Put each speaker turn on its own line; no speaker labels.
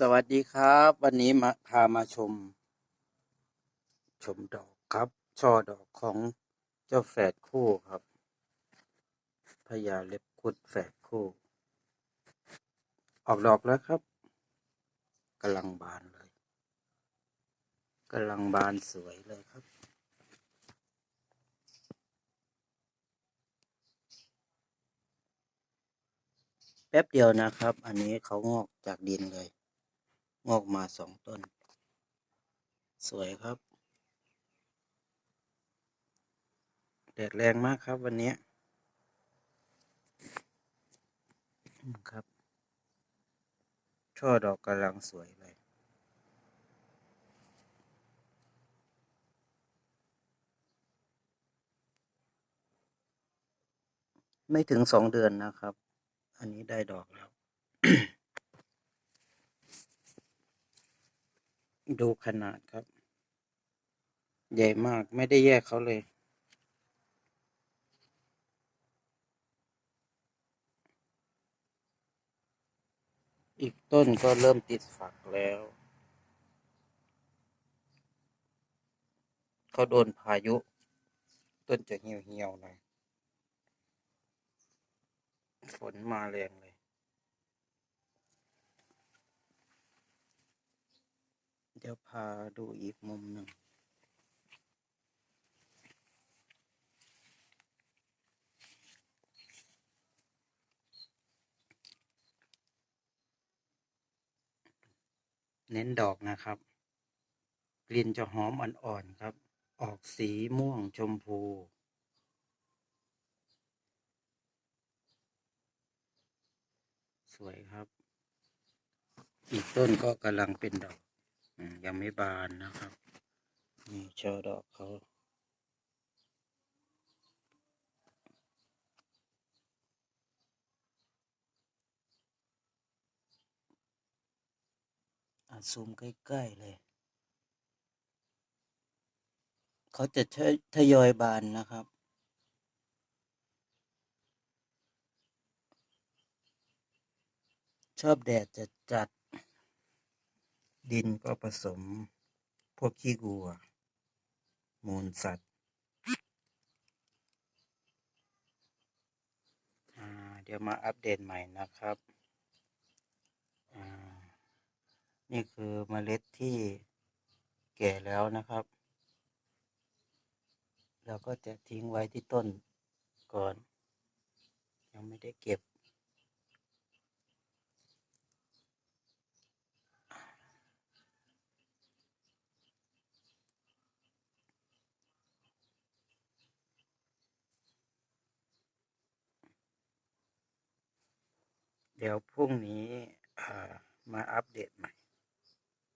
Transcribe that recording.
สวัสดีครับ วันนี้มาพามาชม ชมดอกครับ ช่อดอกของเจ้าแฝดคู่ครับพญาเล็บกุดแฝดคู่ ออกดอกแล้วครับกำลังบานเลยกำลังบานสวยเลยครับแป๊บเดียวนะครับ อันนี้เขางอกจากดินเลย งอกมาสองต้น สวยครับ แดดแรงมากครับวันนี้ครับ ช่อดอกกำลังสวยเลยไม่ถึงสองเดือนนะครับ อันนี้ได้ดอกแล้ว ดูขนาดครับ ใหญ่มากไม่ได้แยกเขาเลย อีกต้นก็เริ่มติดฝักแล้ว เขาโดนพายุ ต้นจะเหี่ยวๆหน่อยฝนมาแรงเลย เดี๋ยวพาดูอีกมุมหนึ่ง เน้นดอกนะครับ กลิ่นจะหอมอ่อนๆครับ ออกสีม่วงชมพูสวยครับ อีกต้นก็กำลังเป็นดอก ยังไม่บานนะครับ นี่ช่อดอกเขาอะซูมใกล้ๆเลย เขาจะทยทยอยบานนะครับชอบแดดจะจัด ดินก็ผสมพวกขี้วัว มูลสัตว์ เดี๋ยวมาอัปเดตใหม่นะครับอ่านี่คือเมล็ดที่แก่แล้วนะครับ เราก็จะทิ้งไว้ที่ต้นก่อน ยังไม่ได้เก็บ เดี๋ยวพรุ่งนี้มาอัปเดตใหม่